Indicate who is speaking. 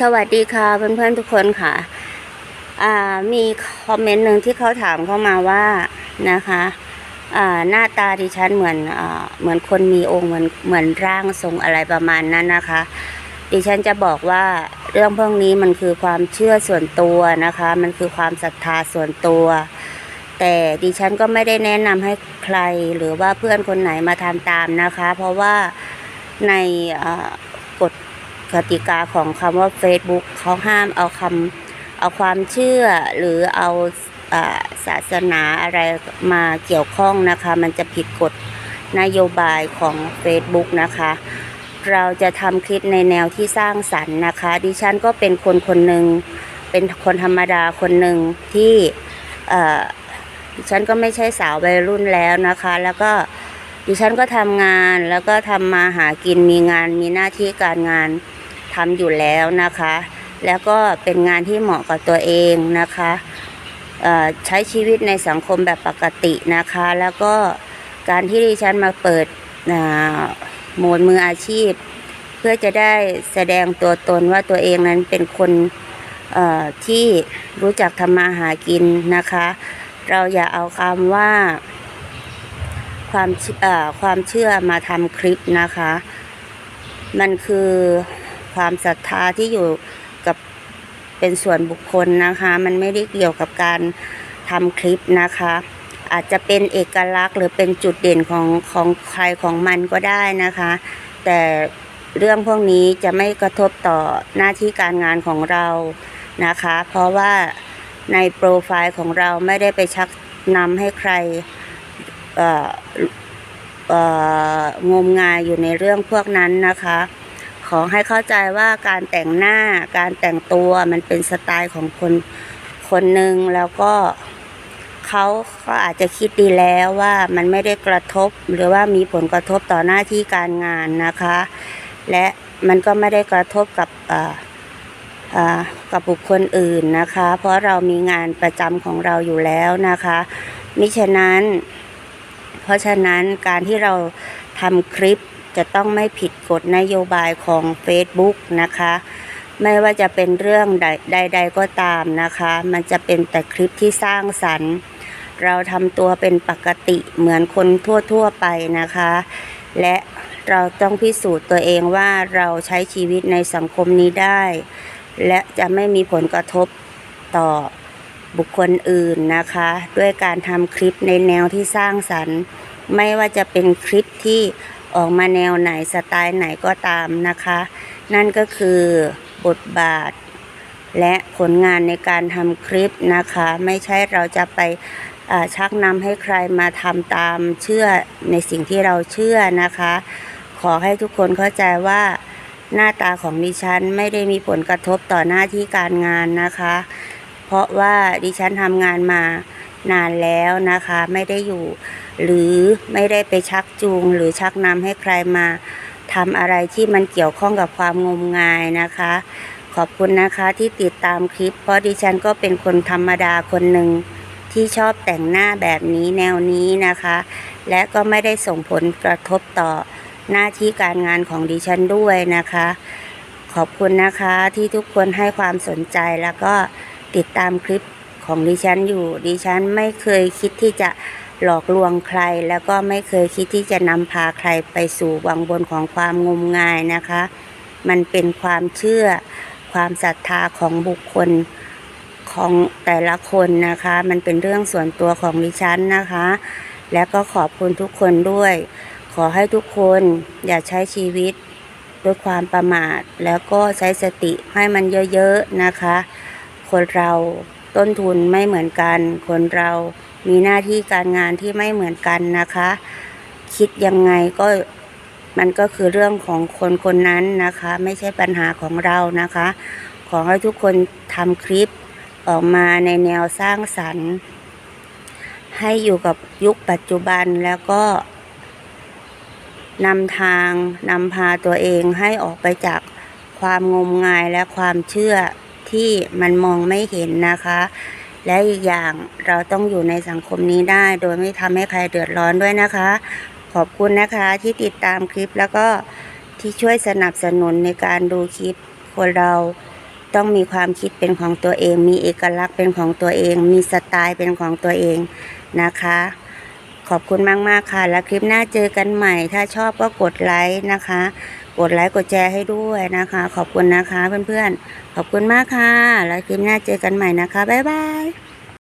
Speaker 1: สวัสดีค่ะเพื่อนๆทุกคนค่ะ อ่ามีคอมเมนต์หนึ่งที่เขาถามเข้ามาว่านะคะอ่าหน้าตาดิฉันเหมือนอ่าเหมือนคนมีองค์เหมือนเหมือนร่างทรงอะไรประมาณนั้นนะคะ ดิฉันจะบอกว่าเรื่องพวกนี้มันคือความเชื่อส่วนตัวนะคะ มันคือความศรัทธาส่วนตัว แต่ดิฉันก็ไม่ได้แนะนำให้ใครหรือว่าเพื่อนคนไหนมาทำตามนะคะ เพราะว่าในอ่า กติกาของคำว่า Facebook เขาห้ามเอาคำเอาความเชื่อหรือเอาศาสนาอะไรมาเกี่ยวข้องนะคะ มันจะผิดกฎนโยบายของ Facebook นะคะ เราจะทำคลิปในแนวที่สร้างสรรค์นะคะ ดิฉันก็เป็นคนคนหนึ่งเป็นคนธรรมดาคนหนึ่งที่ดิฉันก็ไม่ใช่สาววัยรุ่นแล้วนะคะ แล้วก็ดิฉันก็ทำงานแล้วก็ทำมาหากินมีงานมีหน้าที่การงาน ทำอยู่แล้วนะคะ แล้วก็เป็นงานที่เหมาะกับตัวเองนะคะใช้ชีวิตในสังคมแบบปกตินะคะ แล้วก็การที่ดิฉันมาเปิดโหมดมืออาชีพ เพื่อจะได้แสดงตัวตนว่าตัวเองนั้นเป็นคนที่รู้จักทำมาหากินนะคะ เราอย่าเอาคำว่าความความเชื่อมาทำคลิปนะคะ มันคือ ความศรัทธาที่อยู่กับเป็นส่วนบุคคลนะคะ มันไม่ได้เกี่ยวกับการทำคลิปนะคะ อาจจะเป็นเอกลักษณ์หรือเป็นจุดเด่นของของใครของมันก็ได้นะคะ แต่เรื่องพวกนี้จะไม่กระทบต่อหน้าที่การงานของเรานะคะ เพราะว่าในโปรไฟล์ของเราไม่ได้ไปชักนำให้ใครงมงายอยู่ในเรื่องพวกนั้นนะคะ ขอให้เข้าใจว่าการแต่งหน้าการแต่งตัวมันเป็นสไตล์ของคนคนหนึ่งแล้วก็เขาก็อาจจะคิดดีแล้วว่ามันไม่ได้กระทบหรือว่ามีผลกระทบต่อหน้าที่การงานนะคะ และมันก็ไม่ได้กระทบกับกับบุคคลอื่นนะคะ เพราะเรามีงานประจำของเราอยู่แล้วนะคะมิฉะนั้น เพราะฉะนั้นการที่เราทำคลิป จะต้องไม่ผิดกฎนโยบายของ Facebook นะคะ ไม่ว่าจะเป็นเรื่องใดใด ๆ ก็ตามนะคะ มันจะเป็นแต่คลิปที่สร้างสรรค์ เราทำตัวเป็นปกติเหมือนคนทั่ว ๆ ไปนะคะ และเราต้องพิสูจน์ตัวเองว่าเราใช้ชีวิตในสังคมนี้ได้ และจะไม่มีผลกระทบต่อบุคคลอื่นนะคะ ด้วยการทำคลิปในแนวที่สร้างสรรค์ ไม่ว่าจะเป็นคลิปที่ ออกมาแนวไหนสไตล์ไหนก็ตามนะคะ นั่นก็คือบทบาท และผลงานในการทำคลิปนะคะ ไม่ใช่เราจะไปชักนำให้ใครมาทำตามเชื่อในสิ่งที่เราเชื่อนะคะ ขอให้ทุกคนเข้าใจว่าหน้าตาของดิฉันไม่ได้มีผลกระทบต่อหน้าที่การงานนะคะ เพราะว่าดิฉันทำงานมานานแล้วนะคะ ไม่ได้อยู่ หรือไม่ได้ไปชักจูงหรือชักนำให้ใครมาทำอะไรที่มันเกี่ยวข้องกับความงมงายนะคะ ขอบคุณนะคะที่ติดตามคลิป เพราะดิฉันก็เป็นคนธรรมดาคนหนึ่งที่ชอบแต่งหน้าแบบนี้แนวนี้นะคะ และก็ไม่ได้ส่งผลกระทบต่อหน้าที่การงานของดิฉันด้วยนะคะ ขอบคุณนะคะที่ทุกคนให้ความสนใจแล้วก็ติดตามคลิปของดิฉันอยู่ ดิฉันไม่เคยคิดที่จะ หลอกลวงใคร แล้วก็ไม่เคยคิดที่จะนำพาใครไปสู่วังบนของความงมงายนะคะ มันเป็นความเชื่อความศรัทธาของบุคคลของแต่ละคนนะคะ มันเป็นเรื่องส่วนตัวของดิฉันนะคะ และก็ขอบคุณทุกคนด้วย ขอให้ทุกคนอย่าใช้ชีวิตด้วยความประมาท แล้วก็ใช้สติให้มันเยอะๆนะคะ คนเรา ต้นทุนไม่เหมือนกัน คนเรามีหน้าที่การงานที่ไม่เหมือนกันนะคะ คิดยังไงก็มันก็คือเรื่องของคนคนนั้นนะคะ ไม่ใช่ปัญหาของเรานะคะ ขอให้ทุกคนทำคลิปออกมาในแนวสร้างสรรค์ ให้อยู่กับยุคปัจจุบันแล้วก็นำทางนำพาตัวเองให้ออกไปจากความงมงายและความเชื่อ ที่มันมองไม่เห็นนะคะ และอีกอย่างเราต้องอยู่ในสังคมนี้ได้ โดยไม่ทำให้ใครเดือดร้อนด้วยนะคะ ขอบคุณนะคะที่ติดตามคลิปแล้วก็ที่ช่วยสนับสนุนในการดูคลิปคนเราต้องมีความคิดเป็นของตัวเอง มีเอกลักษณ์เป็นของตัวเอง มีสไตล์เป็นของตัวเองนะคะ ขอบคุณมาก ๆ ค่ะ แล้วคลิปหน้าเจอกันใหม่ ถ้าชอบก็กดไลค์นะคะ กดไลค์กดแชร์ให้ด้วยนะคะ ขอบคุณนะคะเพื่อนๆ ขอบคุณมากค่ะ แล้วคลิปหน้าเจอกันใหม่นะคะ บ๊ายบาย